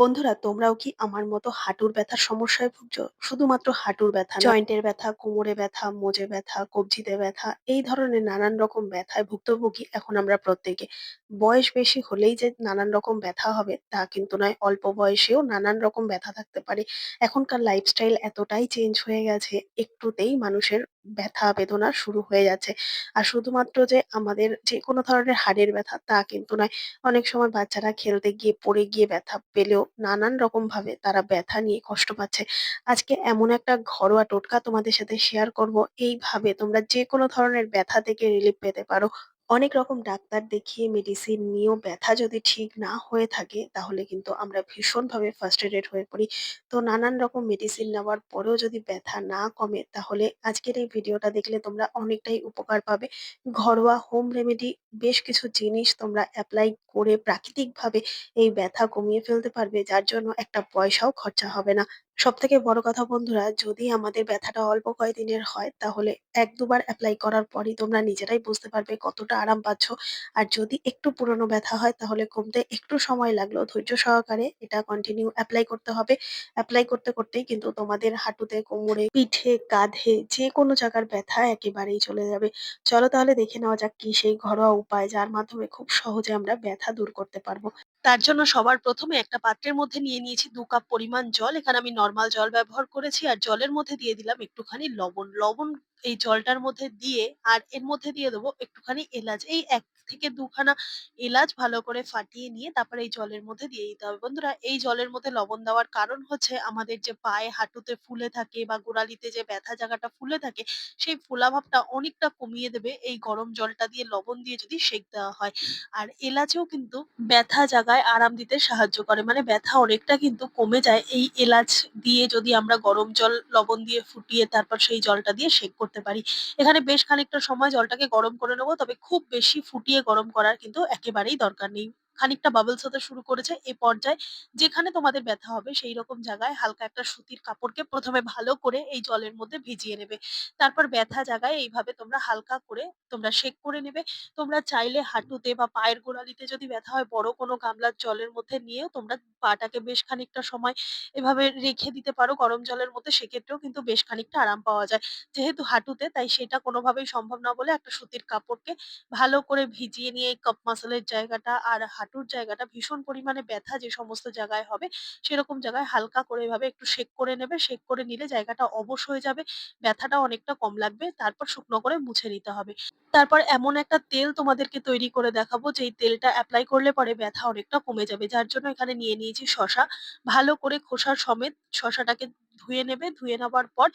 বন্ধুরা তোমরাও কি আমার মতো হাঁটুর ব্যথার সমস্যায় ভুগছো? শুধুমাত্র হাঁটুর ব্যথা জয়েন্টের ব্যথা, কোমরে ব্যথা, মোজে ব্যথা, কবজিতে ব্যথা এই ধরনের নানান রকম ব্যথায় ভুক্তভোগী এখন আমরা প্রত্যেকে। বয়স বেশি হলেই যে নানান রকম ব্যথা হবে তা কিন্তু নয়, অল্প বয়সেও নানান রকম ব্যথা থাকতে পারে। এখনকার লাইফস্টাইল এতটাই চেঞ্জ হয়ে গেছে, একটুতেই মানুষের ব্যথা বেদনা শুরু হয়ে যাচ্ছে। আর শুধুমাত্র যে আমাদের যে কোনো ধরনের হাড়ের ব্যথা তা কিন্তু নয়। অনেক সময় বাচ্চারা খেলতে গিয়ে পড়ে গিয়ে ব্যথা পেলেও নানান রকম ভাবে তারা ব্যথা নিয়ে কষ্ট পাচ্ছে। আজকে এমন একটা ঘরোয়া টোটকা তোমাদের সাথে শেয়ার করব এইভাবে তোমরা যে কোনো ধরনের ব্যথা থেকে রিলিফ পেতে পারো। অনেক রকম ডাক্তার দেখিয়ে মেডিসিন নিয়েও ব্যথা যদি ঠিক না হয়ে থাকে, তাহলে কিন্তু আমরা ভীষণভাবে ফার্স্ট্রেটেড হয়ে পড়ি। তো নানান রকম মেডিসিন নেওয়ার পরেও যদি ব্যথা না কমে, তাহলে আজকের এই ভিডিওটা দেখলে তোমরা অনেকটাই উপকার পাবে। ঘরোয়া হোম রেমেডি বেশ কিছু জিনিস তোমরা অ্যাপ্লাই করে প্রাকৃতিকভাবে এই ব্যথা কমিয়ে ফেলতে পারবে, যার জন্য একটা পয়সাও খরচা হবে না। সবথেকে বড় কথা বন্ধুরা যদি আমাদের ব্যথাটা অল্প কয়েকদিনের হয় তাহলে এক দুবার অ্যাপ্লাই করার পরই তোমরা নিজেরাই বুঝতে পারবে কতটা আরাম পাচ্ছ। আর যদি একটু পুরনো ব্যথা হয় তাহলে কমতে একটু সময় লাগল ধৈর্য সহকারে এটা কন্টিনিউ অ্যাপ্লাই করতে হবে। অ্যাপ্লাই করতে করতেই কিন্তু তোমাদের হাঁটুতে, কোমরে, পিঠে, কাঁধে যেকোনো জায়গার ব্যথা একেবারেই চলে যাবে। চলো তাহলে দেখে নেওয়া যাক কি সেই ঘরোয়া উপায় যার মাধ্যমে খুব সহজে আমরা ব্যথা দূর করতে পারব। তার জন্য সবার প্রথমে একটা পাত্রের মধ্যে নিয়ে নিয়েছি দু কাপ পরিমাণ জল। এখানে আমি নর্মাল জল ব্যবহার করেছি। আর জলের মধ্যে দিয়ে দিলাম একটুখানি লবণ। লবণ এই জলটার মধ্যে দিয়ে আর এর মধ্যে দিয়ে দেবো একটুখানি এলাচ। এই এক থেকে দুখানা এলাচ ভালো করে ফাটিয়ে নিয়ে তারপরে এই জলের মধ্যে দিয়ে দিতে হবে। বন্ধুরা, এই জলের মধ্যে লবণ দেওয়ার কারণ হচ্ছে আমাদের যে পায়ে হাঁটুতে ফুলে থাকে বা গোড়ালিতে যে ব্যথা জায়গাটা ফুলে থাকে, সেই ফোলাভাবটা অনেকটা কমিয়ে দেবে এই গরম জলটা দিয়ে লবণ দিয়ে যদি সেঁক দেওয়া হয়। আর এলাচেও কিন্তু ব্যথা জায়গায় আরাম দিতে সাহায্য করে। মানে ব্যথা অনেকটা কিন্তু কমে যায় এই এলাচ দিয়ে যদি আমরা গরম জল লবণ দিয়ে ফুটিয়ে তারপর সেই জলটা দিয়ে সেঁক করতে পারি। এখানে বেশ খানিকটা সময় জলটাকে গরম করে নেব। তবে খুব বেশি ফুটিয়ে গরম করার কিন্তু একেবারেই দরকার নেই। খানিকটা বাবলস হতে শুরু করেছে। এ পর্যায়ে যেখানে তোমাদের ব্যথা হবে সেইরকম জায়গায় হালকা একটা সুতির কাপড়কে ১ম এ ভালো করে এই জলের মধ্যে ভিজিয়ে নেবে। তারপর ব্যথা জায়গায় এইভাবে তোমরা হালকা করে তোমরা সেঁক করে নেবে। তোমরা চাইলে হাঁটুতে বা পায়ের গোড়ালিতে যদি ব্যথা হয় বড় কোনো গামলার জলের মধ্যে নিয়েও তোমরা পাটাকে বেশ খানিকটা সময় এভাবে রেখে দিতে পারো গরম জলের মধ্যে সেক্ষেত্রেও কিন্তু বেশ খানিকটা আরাম পাওয়া যায়। যেহেতু হাঁটুতে তাই সেটা কোনোভাবেই সম্ভব না বলে একটা সুতির কাপড়কে ভালো করে ভিজিয়ে নিয়ে কাপ মাসলের জায়গাটা আর হাঁটুর জায়গাটা ভীষণ পরিমাণে ব্যথা যে সমস্ত জায়গায় হবে, সেরকম জায়গায় হালকা করে এভাবে একটু সেঁক করে নেবে। সেঁক করে নিলে জায়গাটা অবশ হয়ে যাবে। ব্যথাটা অনেকটা কম লাগবে। তারপর শুকনো করে মুছে নিতে হবে। তারপর এমন একটা তেল তোমাদেরকে তৈরি করে দেখাবো, যেই তেলটা অ্যাপ্লাই করলে পরে ব্যথা অনেকটা কমে যাবে। যার জন্য এখানে নিয়ে নিয়েছি শসা। ভালো করে খোসা সমেত শসাটাকে ধুয়ে নেবে। ধুয়ে নেওয়ার পর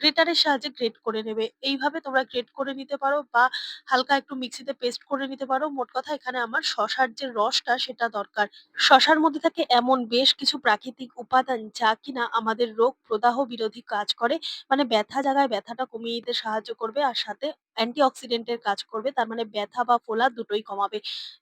গ্রেটারের সাহায্যে গ্রেট করে নেবে। এইভাবে তোমরা গ্রেট করে নিতে পারো বা হালকা একটু মিক্সিতে পেস্ট করে নিতে পারো। মোট কথা এখানে আমার শশার যে রসটা সেটা দরকার। শশার মধ্যে থাকে এমন বেশ কিছু প্রাকৃতিক উপাদান যা কিনা আমাদের রোগ প্রদাহ বিরোধী কাজ করে। মানে ব্যথা জায়গায় ব্যথাটা কমিয়ে দিতে সাহায্য করবে আর সাথে অ্যান্টি-অক্সিডেন্ট এর কাজ করবে। তার মানে ব্যথা বা ফোলা দুটোই কমাবে।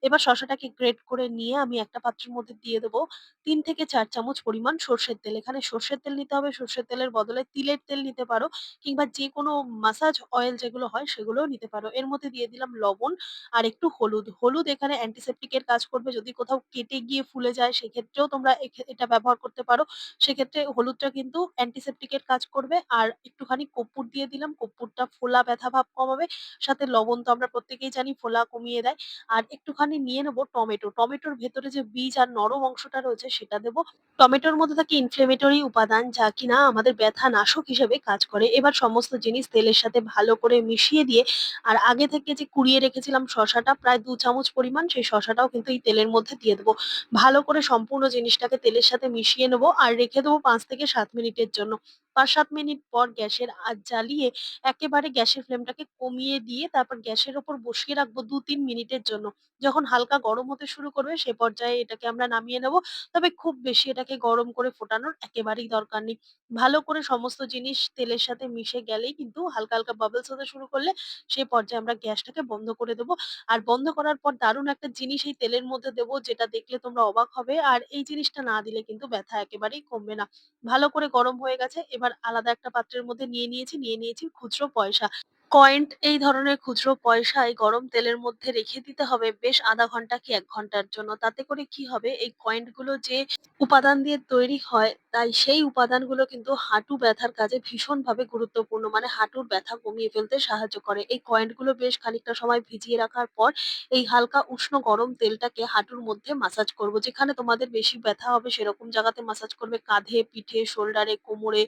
এবার শসাটাকে গ্রেট করে নিয়ে আমি একটা পাত্রের মধ্যে দিয়ে দেবো তিন থেকে চার চামচ পরিমাণ সর্ষের তেল। এখানে সর্ষের তেল নিতে হবে। সর্ষের তেলের বদলে তিলের তেল নিতে পারো কিংবা যেকোনো মাসাজ অয়েল যেগুলো হয় সেগুলোও নিতে পারো। এর মধ্যে দিয়ে দিলাম লবণ আর একটু হলুদ। হলুদ এখানে অ্যান্টিসেপ্টিক এর কাজ করবে। যদি কোথাও কেটে গিয়ে ফুলে যায় সেক্ষেত্রেও তোমরা এটা ব্যবহার করতে পারো। সেক্ষেত্রে হলুদটা কিন্তু অ্যান্টিসেপ্টিক এর কাজ করবে। আর একটুখানি কর্পূর দিয়ে দিলাম। কর্পূরটা ফোলা ব্যথা ভাব কমাবে। সাথে লবণ তো আমরা প্রত্যেকেই জানি ফোলা কমিয়ে দেয়। আর একটুখানি নিয়ে নেব টমেটো। টমেটোর ভেতরে যে বীজ আর নরম অংশটা রয়েছে সেটা দেবো। টমেটোর মধ্যে থাকে ইনফ্লেমেটরি উপাদান যা কিনা আমাদের ব্যথা নাশক হিসেবে কাজ করে। এবার সমস্ত জিনিস তেলের সাথে ভালো করে মিশিয়ে দিয়ে আর আগে থেকে যে কুড়িয়ে রেখেছিলাম শসাটা প্রায় দু চামচ পরিমাণ সেই শসাটাও কিন্তু এই তেলের মধ্যে দিয়ে দেবো। ভালো করে সম্পূর্ণ জিনিসটাকে তেলের সাথে মিশিয়ে নেব আর রেখে দেবো পাঁচ থেকে ৭ মিনিটের জন্য। ৫-৭ মিনিট পর গ্যাসের আঁচ জ্বালিয়ে একেবারে গ্যাসের ফ্লেমটাকে কমিয়ে দিয়ে তারপর গ্যাসের উপর বসিয়ে রাখব ২-৩ মিনিটের জন্য। যখন হালকা গরম হতে শুরু করবে সে পর্যায়ে এটাকে আমরা নামিয়ে নেব। তবে খুব বেশি এটাকে গরম করে ফোটানোর একেবারেই দরকার নেই। ভালো করে সমস্ত জিনিস তেলের সাথে মিশে গেলেই কিন্তু হালকা, হালকা বাবলস হতে শুরু করলে সে পর্যায়ে আমরা গ্যাসটাকে বন্ধ করে দেবো। আর বন্ধ করার পর দারুণ একটা জিনিস এই তেলের মধ্যে দেবো যেটা দেখলে তোমরা অবাক হবে। আর এই জিনিসটা না দিলে কিন্তু ব্যথা একেবারেই কমবে না। ভালো করে গরম হয়ে গেছে। এবার আলাদা একটা পাত্রের মধ্যে নিয়ে নিয়েছি, নিয়ে নিয়েছি খুচরো পয়সা। কয়েন্ট এই ধরনের খুচরো পয়সা এই গরম তেলের মধ্যে রেখে দিতে হবে বেশ আধা ঘণ্টা কি এক ঘণ্টার জন্য। তাতে করে কি হবে এই কয়েন্টগুলো যে উপাদান দিয়ে তৈরি হয় তাই সেই উপাদানগুলো কিন্তু হাঁটু ব্যথার কাজে ভীষণভাবে গুরুত্বপূর্ণ। মানে হাঁটুর ব্যথা কমিয়ে ফেলতে সাহায্য করে। এই কয়েন্টগুলো বেশ খানিকটা সময় ভিজিয়ে রাখার পর এই হালকা উষ্ণ গরম তেলটাকে হাঁটুর মধ্যে মাসাজ করব। যেখানে তোমাদের বেশি ব্যথা হবে সেরকম জায়গাতে মাসাজ করবে। কাঁধে, পিঠে, শোল্ডারে, কোমরে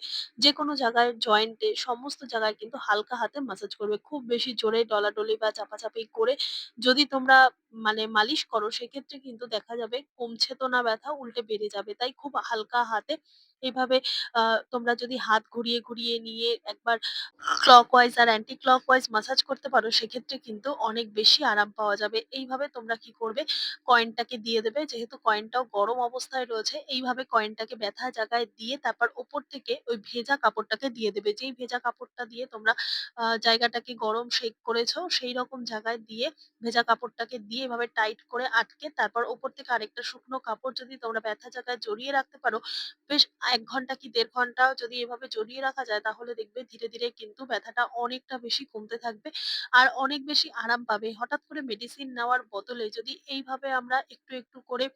যেকোনো জায়গায় জয়েন্টে সমস্ত জায়গায় কিন্তু হালকা হাতে মাসাজ করবে। খুব বেশি জোরে ডলাডলি বা চাপাচাপি করে যদি তোমরা মানে মালিশ করো, সেক্ষেত্রে কিন্তু দেখা যাবে কমছে তো না ব্যথা, উল্টে বেড়ে যাবে। তাই খুব হালকা হাতে এভাবে তোমরা যদি হাত ঘুরিয়ে, ঘুরিয়ে নিয়ে একবার ক্লকওয়াইজ আর অ্যান্টি ক্লকওয়াইজ মাসাজ করতে পারো সেক্ষেত্রে কিন্তু অনেক বেশি আরাম পাওয়া যাবে। এইভাবে তোমরা কি করবে কয়েনটাকে দিয়ে দেবে। যেহেতু কয়েনটাও গরম অবস্থায় রয়েছে এইভাবে কয়েনটাকে ব্যথা জায়গায় দিয়ে তারপর ওপর থেকে ওই ভেজা কাপড়টাকে দিয়ে দেবে। যেই ভেজা কাপড়টা দিয়ে তোমরা জায়গাটাকে গরম শেক করেছ সেইরকম জায়গায় দিয়ে ভেজা কাপড়টাকে দিয়ে এভাবে টাইট করে আটকে তারপর ওপর থেকে আরেকটা শুকনো কাপড় যদি তোমরা ব্যথা জায়গায় জড়িয়ে রাখতে পারো, বেশ ১ ঘণ্টা কি দেড় ঘণ্টা যদি এভাবে জড়িয়ে রাখা যায় তাহলে দেখবে ধীরে, ধীরে কিন্তু ব্যথাটা অনেকটা বেশি কমতে থাকবে। আর অনেক বেশি আরাম পাবে। হঠাৎ করে মেডিসিন নেওয়ার বদলে যদি এইভাবে আমরা একটু, একটু করে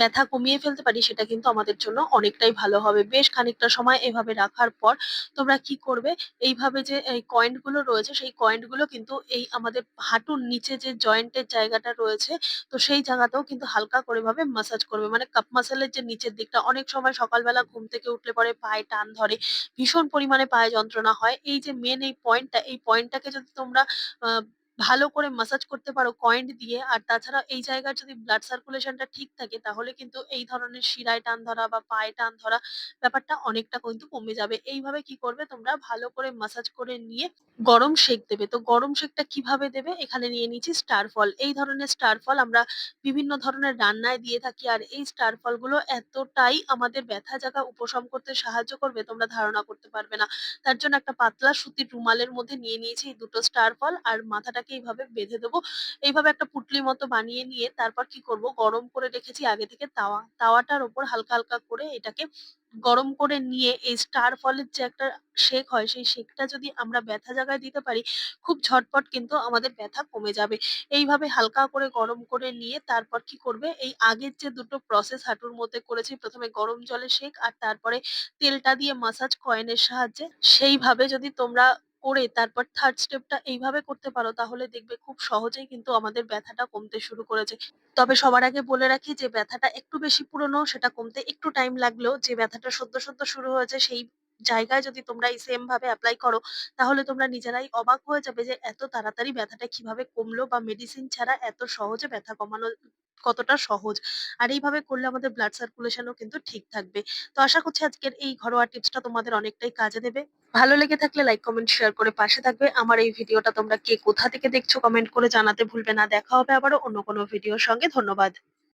ব্যথা কমিয়ে ফেলতে পারি সেটা কিন্তু আমাদের জন্য অনেকটাই ভালো হবে। বেশ খানিকটা সময় এভাবে রাখার পর তোমরা কি করবে এইভাবে যে এই কয়েন্টগুলো রয়েছে সেই কয়েন্টগুলো কিন্তু এই আমাদের হাঁটুর নিচে যে জয়েন্ট এর জায়গাটা রয়েছে তো সেই জায়গাতেও কিন্তু হালকা করে এভাবে মাসাজ করবে। মানে কাপ মাসল এর যে নিচের দিকটা অনেক সময় সকালবেলা ঘুম থেকে উঠলে পরে পায়ে টান ধরে, ভীষণ পরিমাণে পায়ে যন্ত্রণা হয়। এই যে মেন এই পয়েন্টটা এই পয়েন্টটাকে যদি তোমরা ভালো করে মাসাজ করতে পারো কয়েন্ট দিয়ে আর তাছাড়া এই জায়গার যদি ব্লাড সার্কুলেশন টা ঠিক থাকে, তাহলে কিন্তু এই ধরনের শিরায় টান ধরা বা পায়ে টান ধরা ব্যাপারটা অনেকটা কিন্তু কমে যাবে। এইভাবে কি করবে তোমরা ভালো করে মাসাজ করে নিয়ে গরম সেক দেবে। তো গরম সেকটা কীভাবে দেবে? এখানে নিয়ে নিয়েছি স্টার ফল। এই ধরনের স্টার ফল আমরা বিভিন্ন ধরনের রান্নায় দিয়ে থাকি আর এই স্টার ফলগুলো এতটাই আমাদের ব্যথা জায়গা উপশম করতে সাহায্য করবে, তোমরা ধারণা করতে পারবে না। তার জন্য একটা পাতলা সুতির রুমালের মধ্যে নিয়ে নিয়েছি দুটো স্টার ফল আর মাথাটাকে এইভাবে বেঁধে দেবো। এইভাবে একটা পুঁটলির মতো বানিয়ে নিয়ে তারপর কি করব গরম করে রেখেছি আগে থেকে তাওয়া। তাওয়াটার ওপর হালকা, হালকা করে এটাকে গরম করে নিয়ে এই স্টার ফলের যে একটা সেক হয় সেই সেকটা যদি আমরা ব্যথা জায়গায় দিতে পারি খুব ঝটপট কিন্তু আমাদের ব্যথা কমে যাবে। এইভাবে হালকা করে গরম করে নিয়ে তারপর কি করবে এই আগের যে দুটো প্রসেস হাঁটুর মধ্যে করেছি প্রথমে গরম জলে সেক আর তারপরে তেলটা দিয়ে মাসাজ কয়েনের সাহায্যে সেইভাবে যদি তোমরা করে তারপর 3rd স্টেপটা এইভাবে করতে পারো তাহলে দেখবে খুব সহজেই কিন্তু আমাদের ব্যথাটা কমতে শুরু করেছে। তবে সবার আগে বলে রাখি যে ব্যথাটা একটু বেশি পুরনো সেটা কমতে একটু টাইম লাগলেও যে ব্যথাটা সদ্য, সদ্য শুরু হয়েছে সেই জায়গায় যদি তোমরা এই সেম ভাবে অ্যাপ্লাই করো তাহলে তোমরা নিজেরাই অবাক হয়ে যাবে যে এত তাড়াতাড়ি ব্যথাটা কীভাবে কমলো বা মেডিসিন ছাড়া এত সহজে ব্যথা কমানো কতটা সহজ। আর এইভাবে করলে আমাদের ব্লাড সার্কুলেশনও কিন্তু ঠিক থাকবে। তো আশা করছি আজকের এই ঘরোয়া টিপসটা তোমাদের অনেকটাই কাজে দেবে। ভালো লেগে থাকলে লাইক, কমেন্ট, শেয়ার করে পাশে থাকবে। আমার এই ভিডিওটা তোমরা কে কোথা থেকে দেখছ কমেন্ট করে জানাতে ভুলবে না। দেখা হবে আবারও অন্য কোনো ভিডিওর সঙ্গে। ধন্যবাদ।